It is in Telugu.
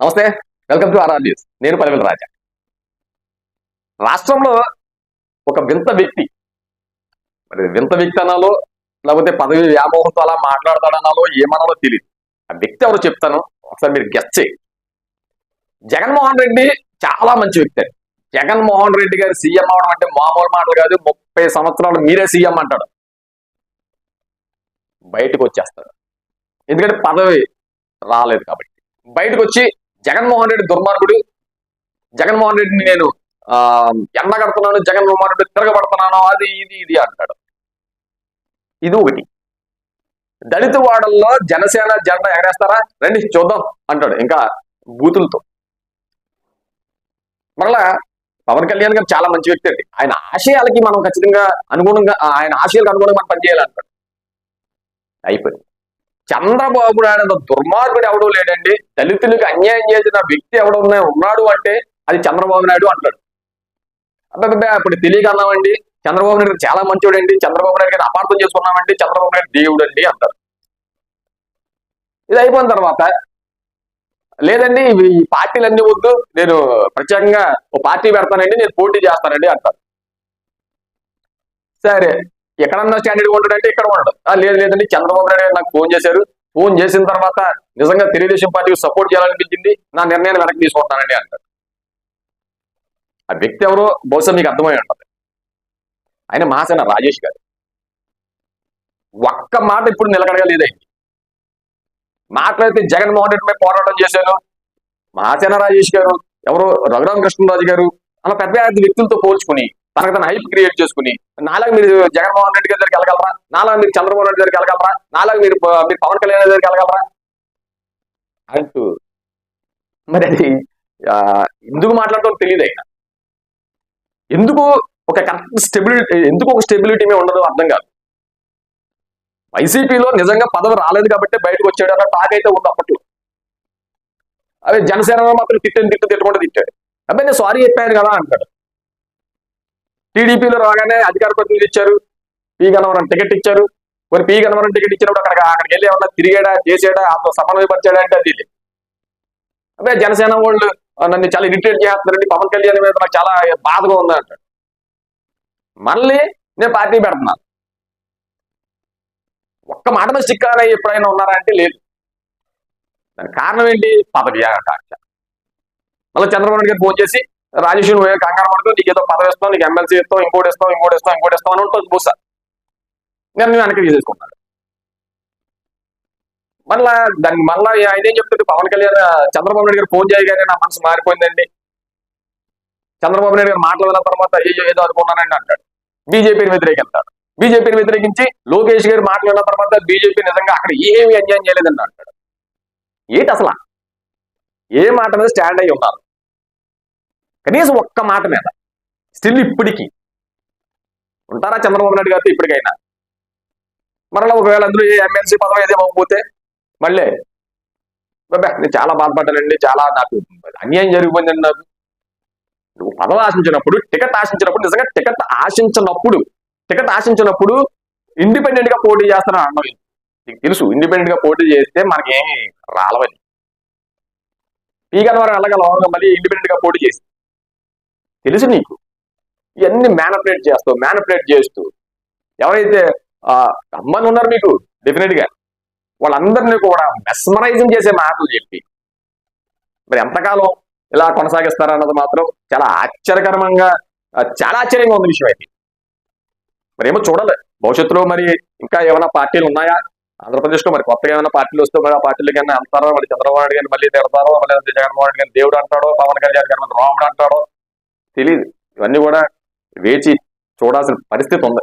నమస్తే వెల్కమ్ టు ఆర్ఆర్ న్యూస్. నేను పరిమళ రాజా. రాష్ట్రంలో ఒక వింత వ్యక్తి మరి వింత వ్యక్తి అనాలో లేకపోతే పదవి వ్యామోహంతో అలా మాట్లాడతాడనాలో ఏమనాలో తెలియదు ఆ వ్యక్తి ఎవరు చెప్తాను ఒకసారి మీరు గెస్ట్ చేయి. జగన్మోహన్ రెడ్డి చాలా మంచి వ్యక్తి అండి. జగన్మోహన్ రెడ్డి గారు సీఎం అవడం అంటే మామూలు మాటలు కాదు ముప్పై సంవత్సరాలు మీరే సీఎం అంటాడు. బయటకు వచ్చేస్తాడు. ఎందుకంటే పదవి రాలేదు కాబట్టి. బయటకు వచ్చి జగన్మోహన్ రెడ్డి దుర్మార్గుడు. జగన్మోహన్ రెడ్డిని నేను ఆ ఎండగడుతున్నాను జగన్మోహన్ రెడ్డి తిరగబడుతున్నాను అది ఇది ఇది అంటాడు. ఇది ఒకటి. దళిత వాడల్లో జనసేన జెండా ఎగరేస్తారా? రండి చూద్దాం అంటాడు ఇంకా బూతులతో. మరలా పవన్ కళ్యాణ్ గారు చాలా మంచి వ్యక్తి అండి. ఆయన ఆశయాలకి మనం ఖచ్చితంగా అనుగుణంగా ఆయన ఆశయాలకు అనుగుణంగా మనం పనిచేయాలంటాడు. అయిపోయింది. చంద్రబాబు నాయుడు దుర్మార్గుడు ఎవడూ లేడండి. దళితులకు అన్యాయం చేసిన వ్యక్తి ఎవడో ఉన్నాడు అంటే అది చంద్రబాబు నాయుడు అంటాడు. అంటే అప్పుడు తెలియక అన్నామండి. చంద్రబాబు నాయుడు చాలా మంచివాడండి చంద్రబాబు నాయుడు గారిని అపార్థం చేసుకున్నామండి చంద్రబాబు నాయుడు దేవుడు అండి అంటారు. ఇది అయిపోయిన తర్వాత లేదండి ఈ పార్టీలన్నీ వద్దు. నేను ప్రత్యేకంగా ఓ పార్టీ పెడతానండి నేను పోటీ చేస్తానండి అంటారు. సరే. ఎక్కడన్నా స్టాండర్డ్ ఉంటాడంటే ఇక్కడ ఉండడు లేదు లేదండి చంద్రబాబు నాయుడు నాకు ఫోన్ చేశారు. ఫోన్ చేసిన తర్వాత నిజంగా తెలుగుదేశం పార్టీకి సపోర్ట్ చేయాలనిపించింది. నా నిర్ణయాన్ని వెనక్కి తీసుకుంటానండి అంటారు ఆ వ్యక్తి ఎవరో బహుశా మీకు అర్థమై ఉంటుంది. ఆయన మహాసేన రాజేష్ గారు. ఒక్క మాట ఇప్పుడు నిలకడగా లేదండి మాట్లాడితే జగన్మోహన్ రెడ్డి మీద పోరాటం చేశాను మహాసేన రాజేష్ గారు ఎవరో రఘురామ కృష్ణరాజు గారు అలా పెద్ద వ్యక్తులతో పోల్చుకుని తనకు తన హైప్ క్రియేట్ చేసుకుని నాలాగ మీరు జగన్మోహన్ రెడ్డి గారి దగ్గరికి వెళ్ళగలరా? నాలాగ మీరు చంద్రబాబు నాయుడు దగ్గరికి వెళ్ళగలరా? నాలాగ మీరు మీరు పవన్ కళ్యాణ్ దగ్గరికి వెళ్ళగలరా? అంటూ మరి అది ఎందుకు మాట్లాడటం తెలియదు అయినా ఎందుకు ఒక కరెక్ట్ స్టెబిలిటీ ఎందుకు ఒక స్టెబిలిటీ మీద ఉండదు అర్థం కాదు. వైసీపీలో నిజంగా పదవి రాలేదు కాబట్టి బయటకు వచ్చాడు అన్న టాక్ అయితే ఉంది అప్పట్లో. అదే జనసేన మాత్రం తిట్టని తిట్టు తిట్టకుండా తిట్టాడు. అబ్బాయి నేను సారీ చెప్పాను కదా అంటాడు. టీడీపీలో రాగానే అధికార ప్రతినిధులు ఇచ్చారు. పి గన్నవరం టికెట్ ఇచ్చారు. మరి పి గన్నవరం టికెట్ ఇచ్చినప్పుడు అక్కడ అక్కడికి వెళ్ళి ఏమన్నా తిరిగాడా చేసాడా అంత సమన్వయపరిచాడా అంటే అది అదే జనసేన వాళ్ళు నన్ను చాలా ఇరిటేట్ చేస్తున్నారండి. పవన్ కళ్యాణ్ మీద నాకు చాలా బాధగా ఉంది అంటాడు మళ్ళీ నేను పార్టీ పెడుతున్నాను ఒక్క మాట మీద స్టిక్ ఎప్పుడైనా ఉన్నారా అంటే లేదు. దానికి కారణం ఏంటి? పదవి ఆకాంక్ష మళ్ళీ చంద్రబాబు నాయుడు గారు ఫోన్ చేసి రాజేష్ నువ్వు కంగారు పడుతూ నీకు ఏదో పదవి ఇస్తావు నీకు ఎమ్మెల్సీ ఇస్తావు ఇంకోటి ఇస్తావు ఇంకోటి ఇస్తావు ఇంకోటి ఇస్తావు అని ఉంటుంది బహుశా నేను నేను వెనక్కి తీసేసుకున్నాను మళ్ళా దానికి మళ్ళా ఆయన ఏం చెప్తుంది పవన్ కళ్యాణ్ చంద్రబాబు నాయుడు గారు ఫోన్ చేయగానే నా మనసు మారిపోయిందండి. చంద్రబాబు నాయుడు గారు మాట్లాడిన తర్వాత అయ్యో ఏదో అనుకున్నానండి అంటాడు. బీజేపీని వ్యతిరేకిస్తాడు. బీజేపీని వ్యతిరేకించి లోకేష్ గారి మాట్లాడిన తర్వాత బీజేపీ నిజంగా అక్కడ ఏమి అన్యాయం చేయలేదని అంటాడు. ఏంటి అసలు? ఏ మాట మీద స్టాండ్ అయ్యి ఉన్నారు? కనీసం ఒక్క మాట మీద. స్టిల్ ఇప్పటికీ. ఉంటారా చంద్రబాబు నాయుడు గారితో ఇప్పటికైనా? మరలా ఒకవేళ అందులో ఏ ఎమ్మెల్సీ పదవి ఏదే పోతే మళ్ళీ నేను చాలా బాధపడ్డానండి చాలా నాకు అన్యాయం జరిగిపోయిందండి నాకు. నువ్వు పదవి ఆశించినప్పుడు టికెట్ ఆశించినప్పుడు నిజంగా టికెట్ ఆశించినప్పుడు టికెట్ ఆశించినప్పుడు ఇండిపెండెంట్గా పోటీ చేస్తానని అన్నవి నీకు తెలుసు ఇండిపెండెంట్గా పోటీ చేస్తే మనకేమి రాలవని. ఈ కనవరం వెళ్ళగలం మళ్ళీ ఇండిపెండెంట్గా పోటీ చేసి తెలుసు నీకు. ఇవన్నీ మ్యానిపులేట్ చేస్తావు మ్యానిపులేట్ చేస్తూ. ఎవరైతే ఆ, అమ్మని ఉన్నారు మీకు డెఫినెట్గా. వాళ్ళందరినీ కూడా మెస్మరైజింగ్ చేసే మాటలు చెప్పి. మరి ఎంతకాలం ఇలా కొనసాగిస్తారన్నది మాత్రం చాలా ఆశ్చర్యకరంగా చాలా ఆశ్చర్యంగా ఉంది విషయం అయితే. మరి ఏమో చూడాలి. భవిష్యత్తులో మరి ఇంకా ఏమైనా పార్టీలు ఉన్నాయా? ఆంధ్రప్రదేశ్లో మరి కొత్తగా ఏమైనా పార్టీలు వస్తే మరి ఆ పార్టీలు కానీ అంటారో? మరి చంద్రబాబు నాయుడు కానీ మళ్ళీ తిడతారో? మళ్ళీ జగన్మోహన్ రెడ్డి కానీ దేవుడు అంటాడో? పవన్ కళ్యాణ్ గారిని రాముడు అంటాడో? తెలియదు ఇవన్నీ కూడా వేచి చూడాల్సిన పరిస్థితి ఉంది.